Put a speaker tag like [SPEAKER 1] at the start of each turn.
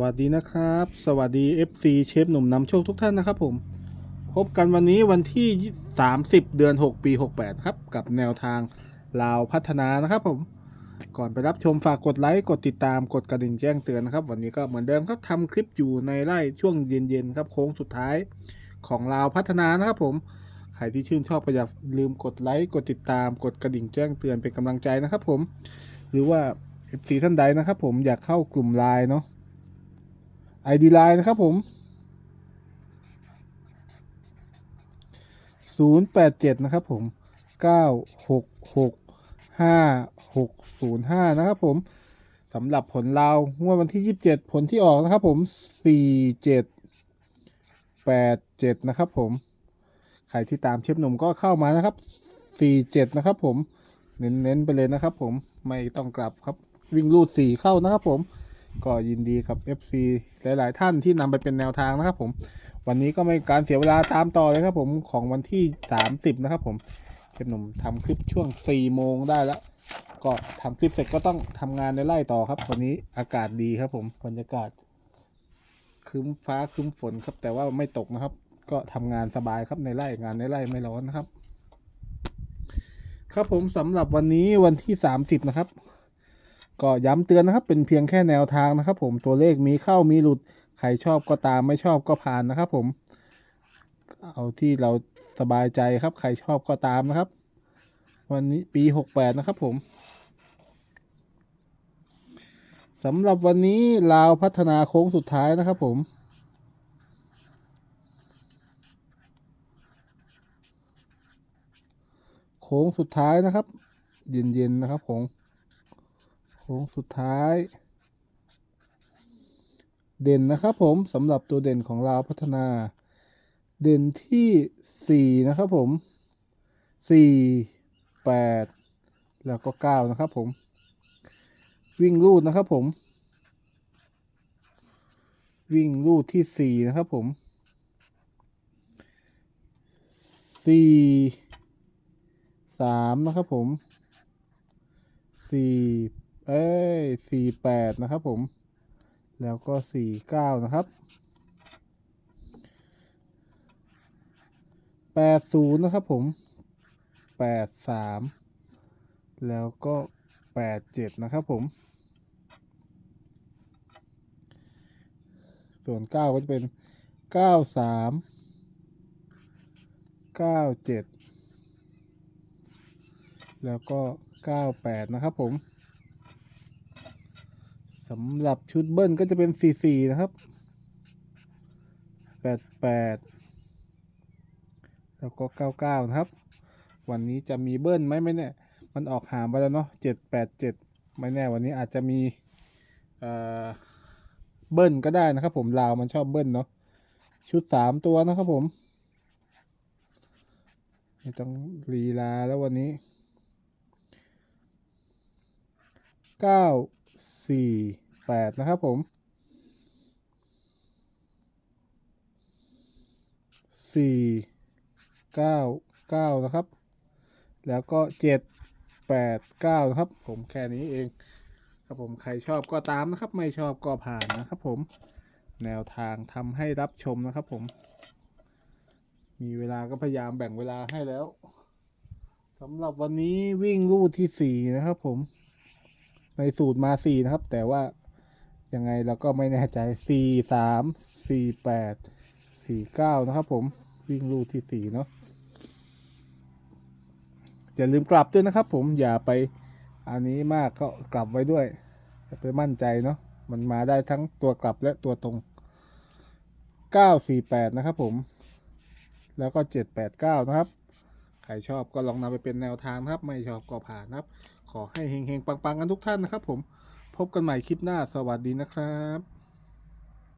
[SPEAKER 1] วัสดีนะครับ สวัสดี FC เชฟหนุ่มนำโชคทุกท่านนะครับผม พบกันวันนี้วันที่ 30 เดือน 6 ปี 68 ครับ กับแนวทางลาวพัฒนานะครับผม ก่อนไปรับชมฝากกดไลค์ กดติดตามกดกระดิ่งแจ้งเตือนนะครับ วันนี้ก็เหมือนเดิมครับทำคลิปอยู่ในไร่ช่วงเย็นๆครับโค้งสุดท้ายของลาวพัฒนานะครับผม ใครที่ชื่นชอบก็อย่าลืมกดไลค์กดติดตามกดกระดิ่งแจ้งเตือนเป็นกำลังใจนะครับผม หรือว่า FC ท่านใดนะครับผมอยากเข้ากลุ่มไลน์เนาะ ID ไลน์นะครับผม 087 นะครับผม 966 5605 นะครับผมสำหรับผลลางวดวันที่ 27 ผลที่ออกนะครับผม 47 87 นะครับผม ใครที่ตามเชฟหนุ่มก็เข้ามานะครับ 47 นะครับผม เน้นๆไปเลยนะครับผม ไม่ต้องกลับครับ วิ่งรูด 4 เข้านะครับผม ก็ยินดีกับ FC หลาย ๆ ท่านที่นำไปเป็นแนวทางนะครับผม วันนี้ก็ไม่การเสียเวลาตามต่อเลยครับผมของวันที่ 30 นะครับผมเชฟหนุ่มทำคลิปช่วง4โมงได้แล้ว ก็ทำคลิปเสร็จก็ต้องทำงานในไร่ต่อครับ วันนี้อากาศดีครับผมบรรยากาศครึ้มฟ้าครึ้มฝนครับ แต่ว่าไม่ตกนะครับ ก็ทำงานสบายครับในไร่งานในไร่ไม่ร้อนนะครับ ครับผมสำหรับวันนี้วันที่ 30 นะครับ ก็ย้ำเตือนนะครับ เป็นเพียงแค่แนวทางนะครับ ผมตัวเลขมีเข้ามีหลุด ใครชอบก็ตามไม่ชอบก็ผ่านนะครับ ผม เอาที่เราสบายใจครับ ใครชอบก็ตามนะครับ วันนี้ปี68นะครับ ผมสำหรับวันนี้ลาวพัฒนาโค้งสุดท้ายนะครับ ผมโค้งสุดท้ายนะครับ เย็นๆนะครับผม ค้งสุดท้าย เด่นนะครับผมสำหรับตัวเด่นของเราพัฒนา เด่นที่ 4 นะครับผม 4 8 แล้วก็ 9 นะครับผม วิ่งรูดนะครับผม วิ่งรูดที่ 4 นะครับผม 4 3 นะครับผม4 เอ้ยสี่แปดนะครับผม แล้วก็สี่เก้านะครับแปดศูนย์นะครับผมแปดสามแล้วก็แปดเจ็ดนะครับผม ส่วนเก้าก็จะเป็นเก้าสามเก้าเจ็ดแล้วก็เก้าแปดนะครับผม สำหรับชุดเบิ้ลก็จะเป็น 44 นะครับ 88 แล้วก็ 99 นะครับ วันนี้จะมีเบิ้ลไหมไม่แน่ มันออกหามไปแล้วเนาะ 787 ไม่แน่วันนี้อาจจะมีเบิ้ลก็ได้นะครับผมลาวมันชอบเบิ้ลเนาะ ชุด 3 ตัวนะครับผม ไม่ต้องลีลาแล้ววันนี้เก้ แปดนะครับผมสี่เก้าเก้านะครับ แล้วก็เจ็ดแปดเก้านะครับ ผมแค่นี้เอง ครับผมใครชอบก็ตามนะครับ ไม่ชอบก็ผ่านนะครับผมแนวทางทำให้รับชมนะครับผม มีเวลาก็พยายามแบ่งเวลาให้แล้วสำหรับวันนี้วิ่งลู่ที่สี่นะครับผม ในสูตรมาสี่นะครับ แต่ว่า ยังไงเราก็ไม่แน่ใจสี่สามสี่แปดสี่เก้านะครับผม วิ่งลูกที่สี่เนาะอย่าลืมกลับด้วยนะครับผมอย่าไปอันนี้มากก็กลับไว้ด้วยอย่าไปมั่นใจเนาะมันมาได้ทั้งตัวกลับและตัวตรงเก้าสี่แปดนะครับผม แล้วก็เจ็ดแปดเก้านะครับ ใครชอบก็ลองนำไปเป็นแนวทางนะครับ ไม่ชอบก็ผ่านนะครับ ขอให้เฮงๆ ปังๆ กันทุกท่านนะครับผม พบกันใหม่คลิปหน้าสวัสดีนะครับ